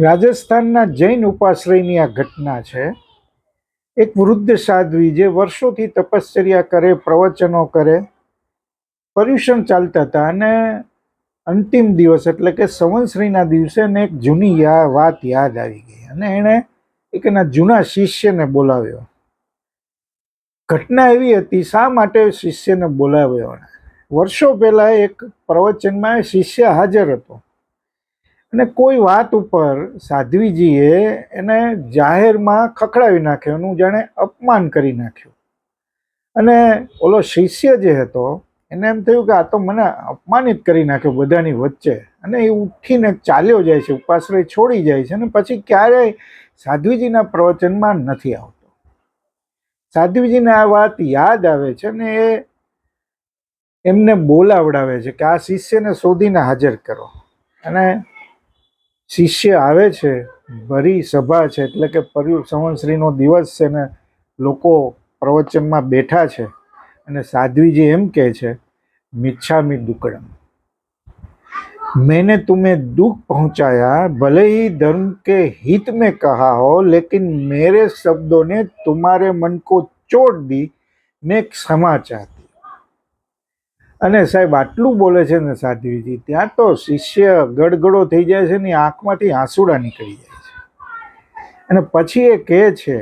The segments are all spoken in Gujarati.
રાજસ્થાનના જૈન ઉપાશ્રયની આ ઘટના છે. એક વૃદ્ધ સાધ્વી જે વર્ષોથી તપશ્ચર્યા કરે, પ્રવચનો કરે, પર્યુષણ ચાલતા હતા અને અંતિમ દિવસ એટલે કે સંવંશ્રીના દિવસે એને એક જૂની યા વાત યાદ આવી ગઈ અને એણે એક એના જૂના શિષ્યને બોલાવ્યો. ઘટના એવી હતી, શા માટે શિષ્યને બોલાવ્યો? વર્ષો પહેલાં એક પ્રવચનમાં શિષ્ય હાજર હતો. અને કોઈ વાત ઉપર સાધ્વીજીએ એને જાહેરમાં ખખડાવી નાખ્યો એનું જાણે અપમાન કરી નાખ્યું. અને ઓલો શિષ્ય જે હતો, એને એમ થયું કે આ તો મને અપમાનિત કરી નાખ્યો બધાની વચ્ચે. અને એ ઉઠીને ચાલ્યો જાય છે, ઉપાશ્રય છોડી જાય છે અને પછી ક્યારેય સાધ્વીજીના પ્રવચનમાં નથી આવતો. સાધ્વીજીને આ વાત યાદ આવે છે ને એ એમને બોલાવડાવે છે કે આ શિષ્યને શોધીને હાજર કરો. અને શિષ્ય આવે છે, ભરી સભા છે, એટલે કે પર્યુ સંવંતશ્રીનો દિવસ છે ને લોકો પ્રવચનમાં બેઠા છે અને સાધ્વીજી એમ કહે છે, મિચ્છામી દુકડમ. મેને તુમે દુઃખ પહોંચાયા, ભલે હી ધર્મ કે હિત મેં કહા હો, લેકિન મેરે શબ્દોને તુમારે મન કો ચોટ દી, મેં ક્ષમા ચાહતા. અને સાહેબ આટલું બોલે છે ને સાધ્વીજી ત્યાં તો શિષ્ય ગડગડો થઈ જાય છે ને આંખમાંથી આંસુડા નીકળી જાય છે અને પછી એ કહે છે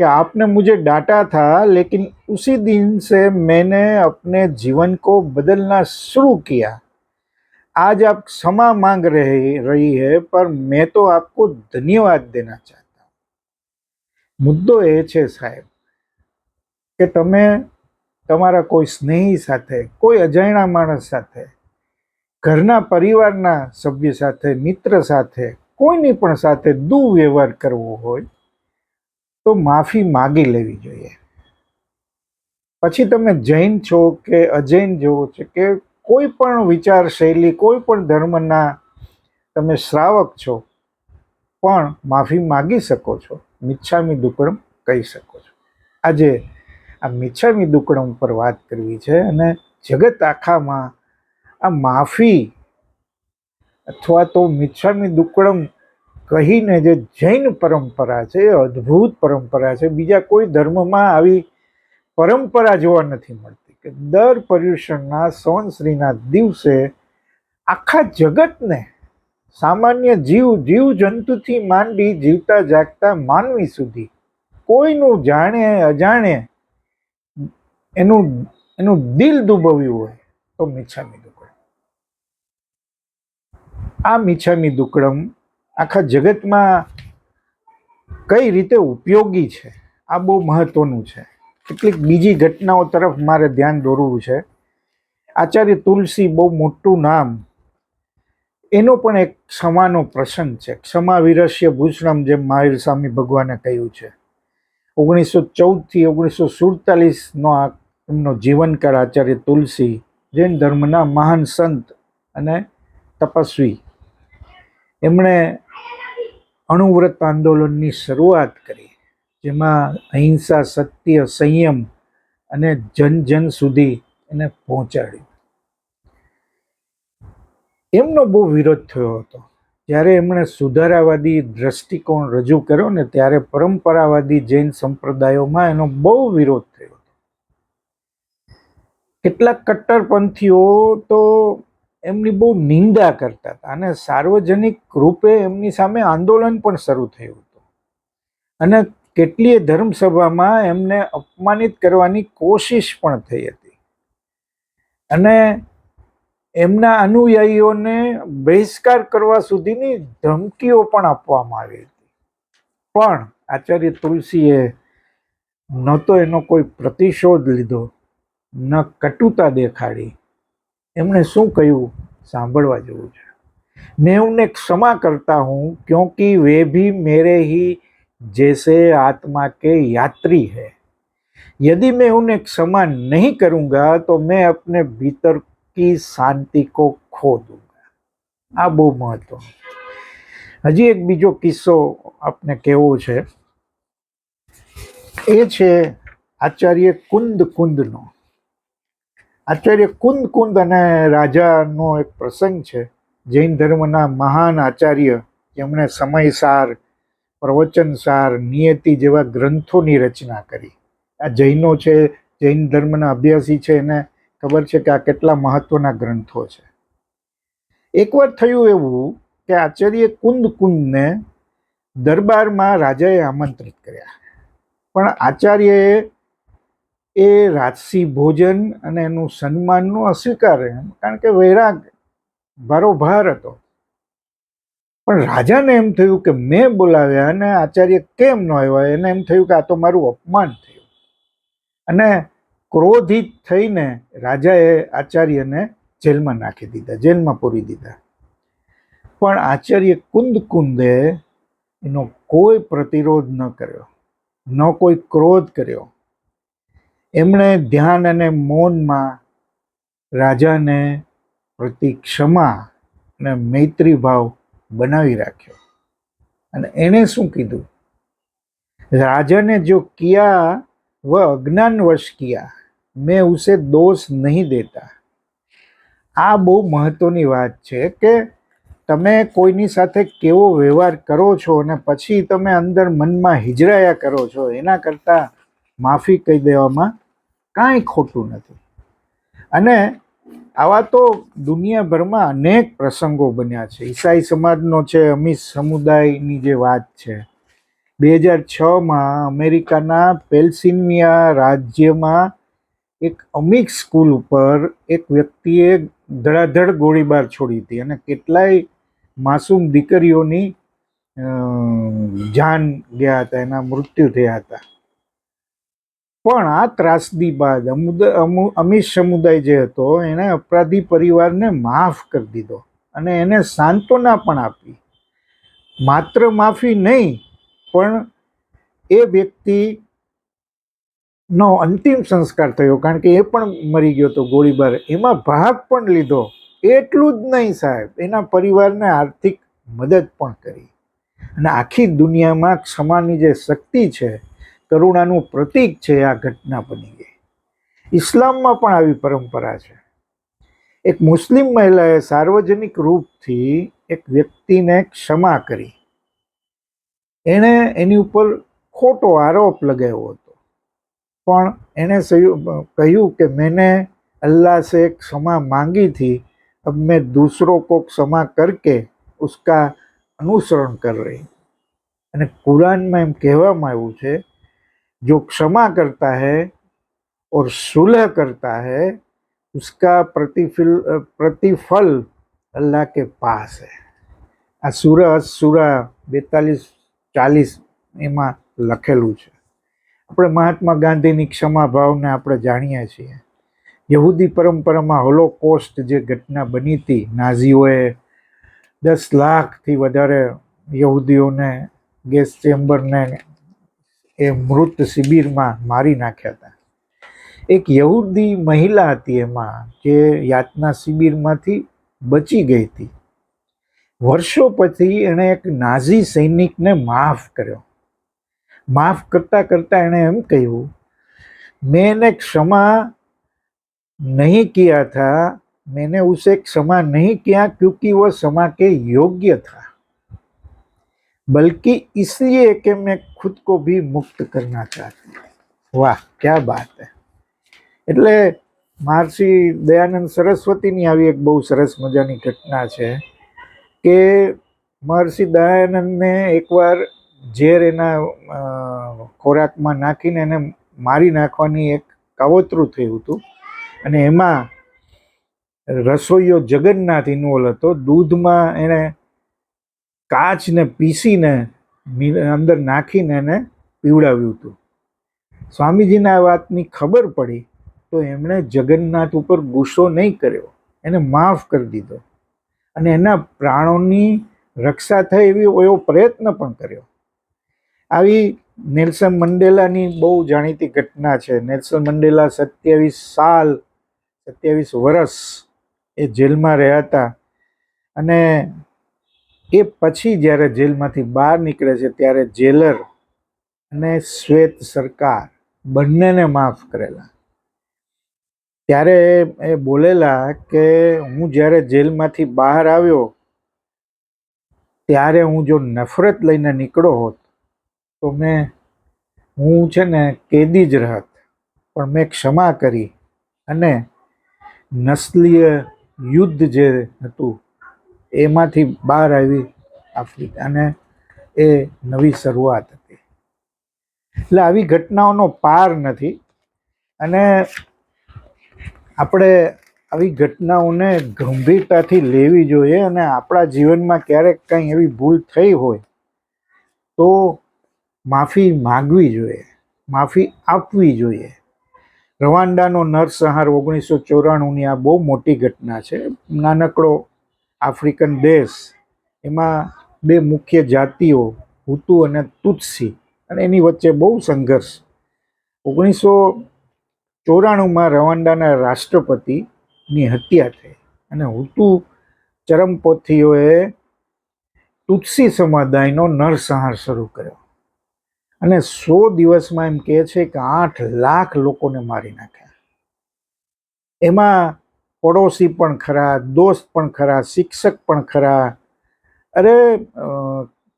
कि आपने मुझे डांटा था लेकिन उसी दिन से मैंने अपने जीवन को बदलना शुरू किया आज आप क्षमा मांग रही रही है पर मैं तो आपको धन्यवाद देना चाहता हूँ મુદ્દો એ છે સાહેબ કે તમે તમારા કોઈ સ્નેહી સાથે, કોઈ અજાણ્યા માણસ સાથે, ઘરના પરિવારના સભ્ય સાથે, મિત્ર સાથે, કોઈની પણ સાથે દુર્વ્યવહાર કરવો હોય, તો માફી માગી લેવી જોઈએ. પછી તમે જૈન છો કે અજૈન જેવો છે કે કોઈ પણ વિચાર શૈલી કોઈ પણ ધર્મના તમે શ્રાવક છો, પણ માફી માગી શકો છો. મિચ્છામી દુકડમ કહી શકો છો. આજે આ મિચ્છામી દુકડમ ઉપર વાત કરવી છે અને જગત આખામાં આ માફી અથવા તો મિચ્છામી દુકડમ કહીને જે જૈન પરંપરા છે, એ અદ્ભુત પરંપરા છે. બીજા કોઈ ધર્મમાં આવી પરંપરા જોવા નથી મળતી કે દર પર્યુષણના સોનશ્રીના દિવસે આખા જગતને સામાન્ય જીવ જીવ જંતુથી માંડી જીવતા જાગતા માનવી સુધી કોઈનું જાણે અજાણે એનું એનું દિલ દુબવ્યું હોય તો મીછામી દુકડમ. આ મીછામી દુકડમ આખા જગતમાં કઈ રીતે ઉપયોગી છે, આ બહુ મહત્વનું છે. કેટલીક બીજી ઘટનાઓ તરફ મારે ધ્યાન દોરવું છે. આચાર્ય તુલસી બહુ મોટું નામ. એનો પણ એક ક્ષમાનો પ્રસંગ છે. ક્ષમા વિરસ્ય ભૂષણમ જેમ મહાવીર સ્વામી ભગવાને કહ્યું છે. ઓગણીસો ચૌદથી ઓગણીસો સુડતાલીસનો આ એમનો જીવનકાળ આચાર્ય તુલસી, જૈન ધર્મના મહાન સંત અને તપસ્વી. એમણે અણુવ્રત આંદોલનની શરૂઆત કરી, જેમાં અહિંસા, સત્ય, સંયમ અને જન જન સુધી એને પહોંચાડ્યું. એમનો બહુ વિરોધ થયો હતો. જ્યારે એમણે સુધારાવાદી દ્રષ્ટિકોણ રજૂ કર્યો ને ત્યારે પરંપરાવાદી જૈન સંપ્રદાયોમાં એનો બહુ વિરોધ થયો. કેટલાક કટ્ટરપંથીઓ તો એમની બહુ નિંદા કરતા હતા અને સાર્વજનિક રૂપે એમની સામે આંદોલન પણ શરૂ થયું હતું. અને કેટલીય ધર્મસભામાં એમને અપમાનિત કરવાની કોશિશ પણ થઈ હતી. અને એમના અનુયાયીઓને બહિષ્કાર કરવા સુધીની ધમકીઓ પણ આપવામાં આવી હતી. પણ આચાર્ય તુલસીએ ન તો એનો કોઈ પ્રતિશોધ લીધો. ન કટુતા દેખાડી એમણે શું કહ્યું સાંભળવા જેવું છે मैं उन्हें क्षमा करता हूँ क्योंकि वे भी मेरे ही जैसे आत्मा के यात्री है यदि मैं उन्हें क्षमा नहीं करूँगा तो मैं अपने भीतर की शांति को खो दूंगा આ બહુ મહત્વનું છે હજી એક બીજો કિસ્સો આપને કહેવો છે એ છે આચાર્ય કુંદ કુંદનો આચાર્ય કુંદ કુંદ અને રાજાનો એક પ્રસંગ છે. જૈન ધર્મના મહાન આચાર્ય, જેમણે સમયસાર, પ્રવચનસાર, નિયતિ જેવા ગ્રંથોની રચના કરી. આ જૈનો છે, જૈન ધર્મના અભ્યાસી છે, એને ખબર છે કે આ કેટલા મહત્વના ગ્રંથો છે. એકવાર થયું એવું કે આચાર્ય કુંદ કુંદને દરબારમાં રાજાએ આમંત્રિત કર્યા. પણ આચાર્યએ એ રાજસી ભોજન અને એનું સન્માનનું અસ્વીકાર કારણ કે વૈરાગ ભારોભાર હતો. પણ રાજાને એમ થયું કે મેં બોલાવ્યા અને આચાર્ય કેમ ન આવ્યા? એને એમ થયું કે આ તો મારું અપમાન થયું. અને ક્રોધિત થઈને રાજાએ આચાર્યને જેલમાં નાખી દીધા, જેલમાં પૂરી દીધા. પણ આચાર્ય કુંદ કુંદે એનો કોઈ પ્રતિરોધ ન કર્યો, ન કોઈ ક્રોધ કર્યો. એમણે ધ્યાન અને મૌનમાં રાજાને પ્રતિ ક્ષમા અને મૈત્રીભાવ બનાવી રાખ્યો. અને એણે શું કીધું? રાજાને જો કિયા વ અજ્ઞાનવશ કિયા, મેં ઉસે દોષ નહીં દેતા. આ બહુ મહત્વની વાત છે કે તમે કોઈની સાથે કેવો વ્યવહાર કરો છો અને પછી તમે અંદર મનમાં હિજરાયા કરો છો, એના કરતાં માફી કહી દેવામાં કાંઈ ખોટું નથી. અને આવા તો દુનિયાભરમાં અનેક પ્રસંગો બન્યા છે. ઈસાઈ સમાજનો છે, અમીર સમુદાયની જે વાત છે. બે હજાર છમાં અમેરિકાના પેલ્સિનિયા રાજ્યમાં એક અમીક સ્કૂલ ઉપર એક વ્યક્તિએ ધડાધડ ગોળીબાર છોડી હતી અને કેટલાય માસૂમ દીકરીઓની જાન ગયા હતા, એના મૃત્યુ થયા હતા. પણ આ ત્રાસદી બાદ અમીર સમુદાય જે હતો એણે અપરાધી પરિવારને માફ કરી દીધો અને એને સાંત્વના પણ આપી. માત્ર માફી નહીં, પણ એ વ્યક્તિ નો અંતિમ સંસ્કાર થયો, કારણ કે એ પણ મરી ગયો હતો ગોળીબાર. એમાં ભાગ પણ લીધો. એટલું જ નહીં સાહેબ, એના પરિવારને આર્થિક મદદ પણ કરી. અને આખી દુનિયામાં ક્ષમાની જે શક્તિ છે કરુણાનું પ્રતીક છે આ ઘટના બની ગઈ. ઇસ્લામમાં પણ આવી પરંપરા છે. એક મુસ્લિમ મહિલાએ સાર્વજનિક રૂપથી એક વ્યક્તિને ક્ષમા કરી. એણે એની ઉપર ખોટો આરોપ લગાવ્યો હતો. પણ એણે કહ્યું કે મેને અલ્લાહ સે ક્ષમા માંગી થી, અબ મેં દૂસરો કો ક્ષમા કરકે ઉસકા અનુસરણ કર રહી. અને કુરાનમાં એમ કહેવામાં આવ્યું છે जो क्षमा करता है और सुलह करता है उसका प्रतिफल प्रतिफल अल्लाह के पास है આ સુરા સુરા બેતાલીસ ચાલીસ એમાં લખેલું છે આપણે મહાત્મા ગાંધીની ક્ષમા ભાવને આપણે જાણીએ છીએ યહૂદી પરંપરામાં હોલોકોસ્ટ જે ઘટના બની હતી નાઝીઓએ દસ લાખથી વધારે યહૂદીઓને ગેસ ચેમ્બરને એ મૃત શિબિરમાં મારી નાખ્યા હતા. એક યહૂદી મહિલા હતી એમાં જે યાતના શિબિરમાંથી બચી ગઈ હતી. વર્ષો પછી એણે એક નાઝી સૈનિકને માફ કર્યો. માફ કરતાં કરતાં એણે એમ કહ્યું, મેં એને ક્ષમા નહીં કિયા થા મેને ઉસે ક્ષમા નહીં ક્યાં, ક્યુંકિ વો ક્ષમા કે યોગ્ય થા. बल्कि इसलिए कि मैं खुद को भी मुक्त करना चाहती हूँ वाह क्या बात है એટલે મહર્ષિ દયાનંદ સરસ્વતીની આવી એક બહુ સરસ મજાની ઘટના છે કે મહર્ષિ દયાનંદને એકવાર ઝેર એના અ, ખોરાકમાં નાખીને એને મારી નાખવાની એક કાવતરું થયું હતું અને એમાં રસોઈયો જગન્નાથ ઇન્વોલ્વ હતો દૂધમાં એણે કાચને પીસીને અંદર નાખીને એને પીવડાવ્યું હતું. સ્વામીજીને વાતની ખબર પડી તો એમણે જગન્નાથ ઉપર ગુસ્સો નહીં કર્યો. એને માફ કરી દીધો. અને એના પ્રાણોની રક્ષા થાય એવી એવો પ્રયત્ન પણ કર્યો. આવી નેલ્સન મંડેલાની બહુ જાણીતી ઘટના છે. નેલ્સન મંડેલા સત્યાવીસ સાલ, સત્યાવીસ વર્ષ એ જેલમાં રહ્યા હતા. અને એ પછી જ્યારે જેલમાંથી બહાર નીકળે છે ત્યારે જેલર અને શ્વેત સરકાર બંનેને માફ કરેલા. ત્યારે એ- બોલેલા કે હું જ્યારે જેલમાંથી બહાર આવ્યો ત્યારે હું જો નફરત લઈને નીકળો હોત તો મેં, હું છે ને કેદી જ રહત, પણ મેં ક્ષમા કરી અને નસ્લીય યુદ્ધ જે હતું એમાંથી બહાર આવી આફ્રિકા અને એ નવી શરૂઆત હતી. એટલે આવી ઘટનાઓનો પાર નથી અને આપણે આવી ઘટનાઓને ગંભીરતાથી લેવી જોઈએ અને આપણા જીવનમાં ક્યારેક કંઈ એવી ભૂલ થઈ હોય તો માફી માગવી જોઈએ, માફી આપવી જોઈએ. રવાંડાનો નરસંહાર ઓગણીસો ચોરાણુંની આ બહુ મોટી ઘટના છે. નાનકડો આફ્રિકન દેશ, એમાં બે મુખ્ય જાતિઓ, હુતુ અને તુત્સી, અને એની વચ્ચે બહુ સંઘર્ષ. ઓગણીસો ચોરાણુંમાં રવાન્ડાના રાષ્ટ્રપતિની હત્યા થઈ અને હુતુ ચરમપોથીઓએ તુત્સી સમુદાયનો નરસંહાર શરૂ કર્યો. અને સો દિવસમાં એમ કહે છે કે આઠ લાખ લોકોને મારી નાખ્યા. એમાં પડોશી પણ ખરા, દોસ્ત પણ ખરા, શિક્ષક પણ ખરા. અરે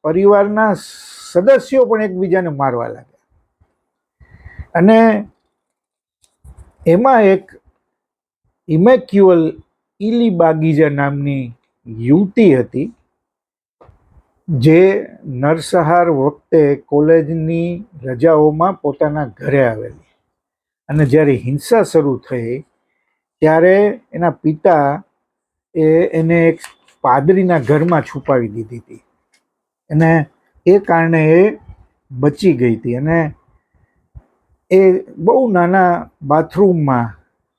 પરિવારના સદસ્યો પણ એકબીજાને મારવા લાગ્યા. અને એમાં એક ઇમેક્યુઅલ ઇલી બાગીજા નામની યુવતી હતી, જે નરસહાર વખતે કોલેજની રજાઓમાં પોતાના ઘરે આવેલી. અને જ્યારે હિંસા શરૂ થઈ ત્યારે એના પિતા એ એને એક પાદરીના ઘરમાં છુપાવી દીધી હતી. અને એ કારણે એ બચી ગઈ હતી. અને એ બહુ નાના બાથરૂમમાં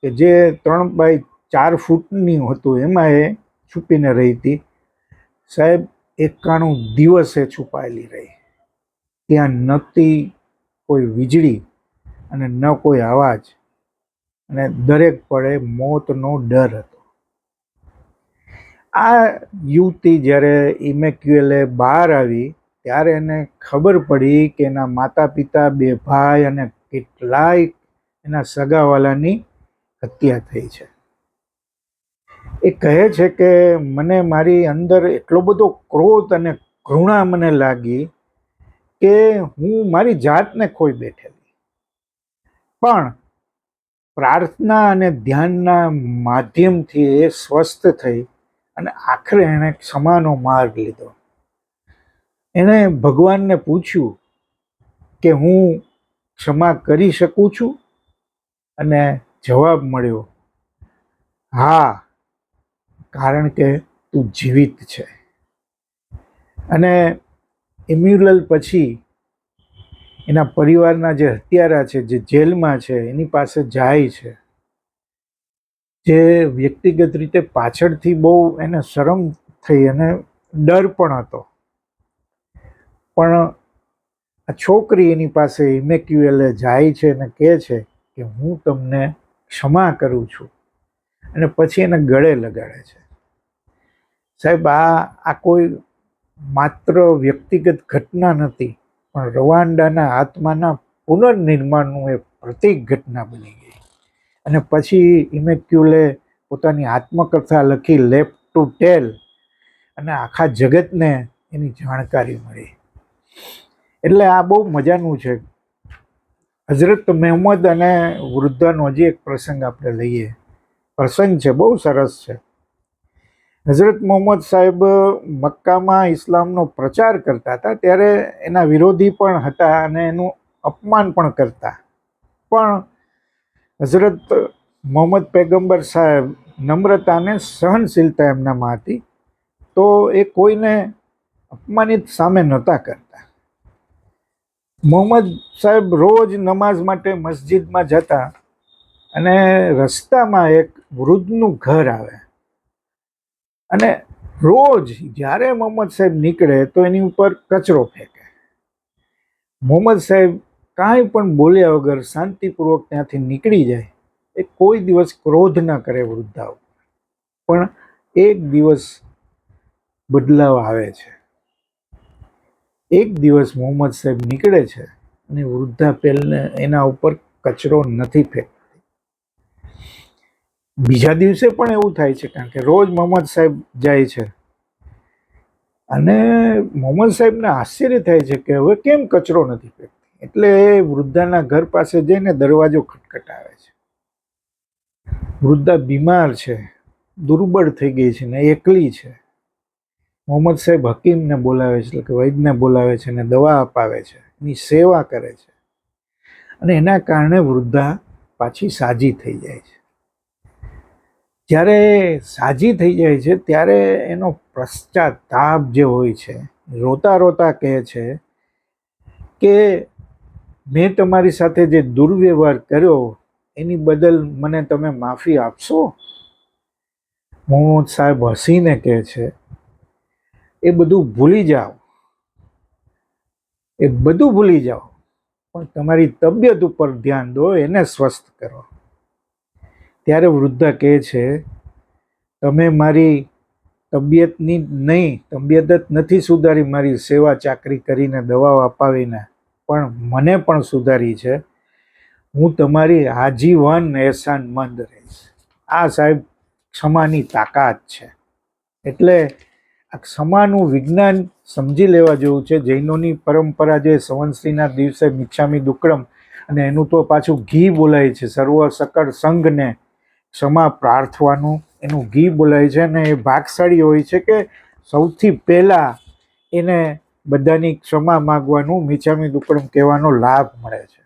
કે જે ત્રણ બાય ચાર ફૂટની હતું, એમાં એ છુપીને રહી હતી. સાહેબ, એકાણું દિવસે છુપાયેલી રહી. ત્યાં નહોતી કોઈ વીજળી અને ન કોઈ અવાજ અને દરેક પળે મોતનો ડર હતો. આ યુવતી જ્યારે ઇમેક્યુએલે બહાર આવી, ત્યારે એને ખબર પડી કે એના માતા પિતા બે ભાઈ અને કેટલાય એના સગાવાલાની હત્યા થઈ છે. એ કહે છે કે, મને મારી અંદર એટલો બધો ક્રોધ અને ઘૃણા મને લાગી કે હું મારી જાતને ખોઈ બેઠેલી. પણ પ્રાર્થના અને ધ્યાનના માધ્યમથી એ સ્વસ્થ થઈ અને આખરે એણે ક્ષમાનો માર્ગ લીધો. એણે ભગવાનને પૂછ્યું કે હું ક્ષમા કરી શકું છું? અને જવાબ મળ્યો, હા, કારણ કે તું જીવિત છે. અને ઇમ્યુલલ પછી એના પરિવારના જે હત્યારા છે, જે જેલમાં છે, એની પાસે જાય છે. જે વ્યક્તિગત રીતે પાછળથી બહુ એને શરમ થઈ અને ડર પણ હતો. પણ આ છોકરી એની પાસે ઇમેક્યુએલે જાય છે અને કહે છે કે હું તમને ક્ષમા કરું છું અને પછી એને ગળે લગાડે છે. સાહેબ, આ આ કોઈ માત્ર વ્યક્તિગત ઘટના નથી. પણ રવાન્ડાના આત્માના પુનર્નિર્માણનું એક પ્રતિક ઘટના બની ગઈ. અને પછી ઇમેક્યુલે પોતાની આત્મકથા લખી લેપ ટુ ટેલ અને આખા જગતને એની જાણકારી મળી. એટલે આ બહુ મજાનું છે. હઝરત મહેમદ અને વૃદ્ધાનો હજી એક પ્રસંગ આપણે લઈએ. પ્રસંગ છે, બહુ સરસ છે. હઝરત મોહમ્મદ સાહેબ મક્કામાં ઇસ્લામનો પ્રચાર કરતા હતા, ત્યારે એના વિરોધી પણ હતા અને એનું અપમાન પણ કરતા. પણ હઝરત મોહમ્મદ પૈગંબર સાહેબ નમ્રતાને સહનશીલતા એમનામાં હતી, તો એ કોઈને અપમાનિત સામે નહોતા કરતા. મોહમ્મદ સાહેબ રોજ નમાઝ માટે મસ્જિદમાં જતા અને રસ્તામાં એક વૃદ્ધનું ઘર આવે. અને રોજ જ્યારે મોહમ્મદ સાહેબ નીકળે તો એની ઉપર કચરો ફેંકે. મોહમ્મદ સાહેબ કાંઈ પણ બોલ્યા વગર શાંતિપૂર્વક ત્યાંથી નીકળી જાય. એ કોઈ દિવસ ક્રોધ ન કરે વૃદ્ધા ઉપર. પણ એક દિવસ બદલાવ આવે છે. એક દિવસ મોહમ્મદ સાહેબ નીકળે છે અને વૃદ્ધા પહેલને એના ઉપર કચરો નથી ફેંકતી. બીજા દિવસે પણ એવું થાય છે, કારણ કે રોજ મોહમ્મદ સાહેબ જાય છે. અને મોહમ્મદ સાહેબને આશ્ચર્ય થાય છે કે હવે કેમ કચરો નથી ફેંકતી? એટલે વૃદ્ધાના ઘર પાસે જઈને દરવાજો ખટખટાવે છે. વૃદ્ધા બીમાર છે, દુર્બળ થઈ ગઈ છે ને એકલી છે. મોહમ્મદ સાહેબ હકીમને બોલાવે છે, એટલે કે વૈદને બોલાવે છે ને દવા અપાવે છે, એની સેવા કરે છે. અને એના કારણે વૃદ્ધા પાછી સાજી થઈ જાય છે. જ્યારે સાજી થઈ જાય છે, ત્યારે એનો પશ્ચાતાપ જે હોય છે, રોતા રોતા કહે છે કે મેં તમારી સાથે જે દુર્વ્યવહાર કર્યો, એની બદલ મને તમે માફી આપશો? મોહમ્મદ સાહેબ હસીને કહે છે, એ બધું ભૂલી જાઓ. એ બધું ભૂલી જાઓ. પણ તમારી તબિયત ઉપર ધ્યાન દો, એને સ્વસ્થ કરો. ત્યારે વૃદ્ધા કહે છે, તમે મારી તબિયતની નહીં, તબિયત જ નથી સુધારી, મારી સેવા ચાકરી કરીને દવાઓ અપાવીને, પણ મને પણ સુધારી છે. હું તમારી આજીવન એહસાનમંદ રહીશ. આ સાહેબ ક્ષમાની તાકાત છે. એટલે આ ક્ષમાનું વિજ્ઞાન સમજી લેવા જેવું છે. જૈનોની પરંપરા જે સંવંશીના દિવસે મિચ્છામી દુક્કડમ અને એનું તો પાછું ઘી બોલાય છે. સર્વ સકળ સંઘને ક્ષમા પ્રાર્થવાનું એનું ઘી બોલાય છે અને એ ભાગશાળી હોય છે કે સૌથી પહેલાં એને બધાની ક્ષમા માગવાનું મિચ્છામી દુક્કડમ કહેવાનો લાભ મળે છે.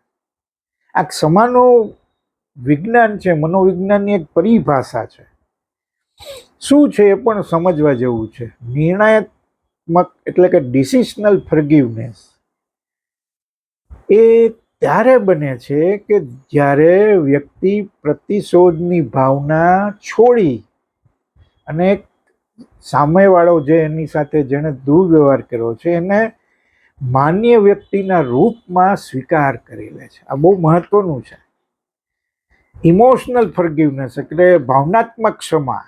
આ ક્ષમાનું વિજ્ઞાન છે, મનોવિજ્ઞાનની એક પરિભાષા છે. શું છે એ પણ સમજવા જેવું છે. નિર્ણાયત્મક એટલે કે ડિસિશનલ ફર્ગિવનેસ એ ત્યારે બને છે કે જ્યારે વ્યક્તિ પ્રતિશોધની ભાવના છોડી અને સામેવાળો જે એની સાથે જેણે દુર્વ્યવહાર કર્યો છે, એને માન્ય વ્યક્તિના રૂપમાં સ્વીકાર કરી લે છે. આ બહુ મહત્વનું છે. ઇમોશનલ ફર્ગીવનેસ એટલે ભાવનાત્મક ક્ષમા.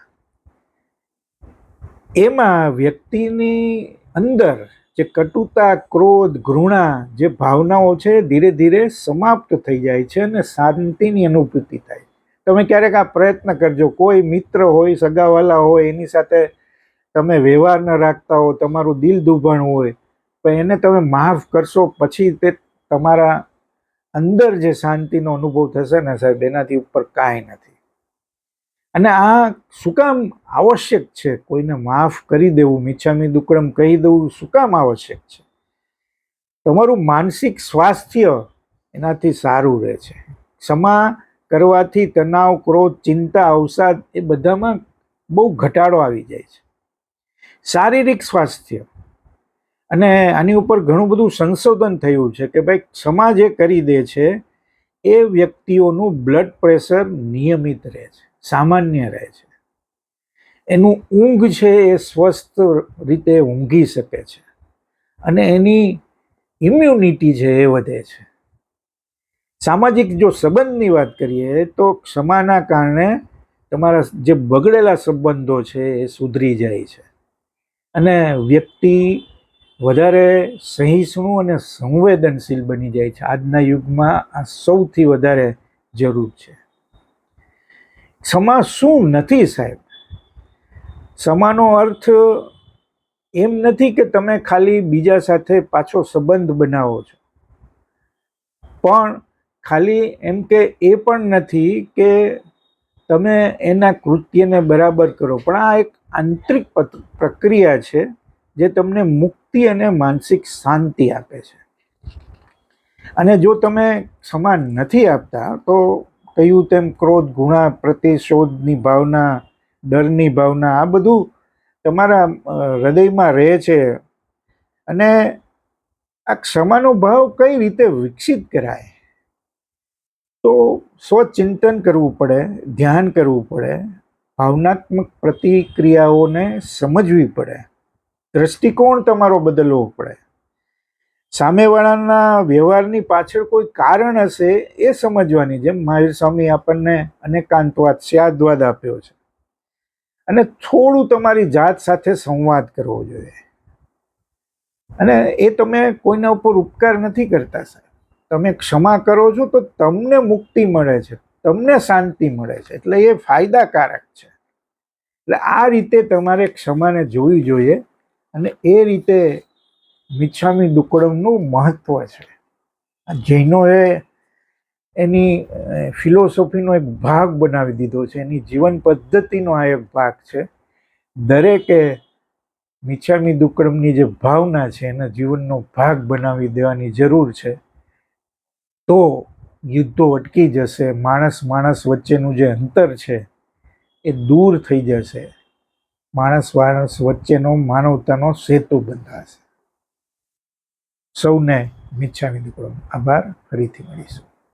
એમાં વ્યક્તિની અંદર જે કટુતા, ક્રોધ, ઘૃણા જે ભાવનાઓ છે ધીરે ધીરે સમાપ્ત થઈ જાય છે અને શાંતિની અનુભૂતિ થાય. તમે ક્યારેક આ પ્રયત્ન કરજો. કોઈ મિત્ર હોય, સગાવાલા હોય, એની સાથે તમે વ્યવહાર ન રાખતા હો, તમારું દિલ દુભાણ હોય, પણ એને તમે માફ કરશો, પછી તે તમારા અંદર જે શાંતિનો અનુભવ થશે ને સાહેબ, એનાથી ઉપર કાંઈ નથી. અને આ શું કામ આવશ્યક છે? કોઈને માફ કરી દેવું મીછામી દુકડમ કહી દેવું શું કામ આવશ્યક છે? તમારું માનસિક સ્વાસ્થ્ય એનાથી સારું રહે છે. ક્ષમા કરવાથી તણાવ, ક્રોધ, ચિંતા, અવસાદ એ બધામાં બહુ ઘટાડો આવી જાય છે. શારીરિક સ્વાસ્થ્ય. અને આની ઉપર ઘણું બધું સંશોધન થયું છે કે ભાઈ ક્ષમા જે કરી દે છે, એ વ્યક્તિઓનું બ્લડ પ્રેશર નિયમિત રહે છે. સામાન્ય રહે છે. એનું ઊંઘ છે એ સ્વસ્થ રીતે ઊંઘી શકે છે. અને એની ઇમ્યુનિટી છે એ વધે છે. સામાજિક જો સંબંધની વાત કરીએ તો ક્ષમાના કારણે તમારા જે બગડેલા સંબંધો છે એ સુધરી જાય છે. અને વ્યક્તિ વધારે સહિષ્ણુ અને સંવેદનશીલ બની જાય છે. આજના યુગમાં આ સૌથી વધારે જરૂર છે. ક્ષમા શું નથી સાહેબ? ક્ષમાનો અર્થ એમ નથી કે તમે ખાલી બીજા સાથે પાછો સંબંધ બનાવો છો. પણ ખાલી એમ કે એ પણ નથી કે તમે એના કૃત્યને બરાબર કરો. પણ આ એક આંતરિક પ્રક્રિયા છે જે તમને મુક્તિ અને માનસિક શાંતિ આપે છે. અને જો તમે ક્ષમા નથી આપતા, તો કહ્યું તેમ ક્રોધ ગુણા પ્રતિશોધની ભાવના, ડરની ભાવના, આ બધું તમારા હૃદયમાં રહે છે. અને આ ક્ષમાનો ભાવ કઈ રીતે વિકસિત કરાય? તો સ્વચિંતન કરવું પડે, ધ્યાન કરવું પડે, ભાવનાત્મક પ્રતિક્રિયાઓને સમજવી પડે. દ્રષ્ટિકોણ તમારો બદલવો પડે. સામેવાળાના વ્યવહારની પાછળ કોઈ કારણ હશે એ સમજવાની જેમ મહાવીર સ્વામી આપણને અનેકાંતવાદ સ્યાદવાદ આપ્યો છે. અને થોડું તમારી જાત સાથે સંવાદ કરવો જોઈએ. અને એ તમે કોઈના ઉપર ઉપકાર નથી કરતા સાહેબ. તમે ક્ષમા કરો છો તો તમને મુક્તિ મળે છે, તમને શાંતિ મળે છે. એટલે એ ફાયદાકારક છે. એટલે આ રીતે તમારે ક્ષમાને જોવી જોઈએ અને એ રીતે મિચ્છામી દુક્કડમનું મહત્વ છે. જૈનોએ એની ફિલોસોફીનો એક ભાગ બનાવી દીધો છે. એની જીવન પદ્ધતિનો આ એક ભાગ છે. દરેકે મિચ્છામી દુક્કડમની જે ભાવના છે, એના જીવનનો ભાગ બનાવી દેવાની જરૂર છે. તો યુદ્ધો અટકી જશે, માણસ માણસ વચ્ચેનું જે અંતર છે, એ દૂર થઈ જશે. માણસ માણસ વચ્ચેનો માનવતાનો સેતુ બંધાશે. સૌને મિચ્છામી દીકરો આભાર. ફરીથી મળીશું.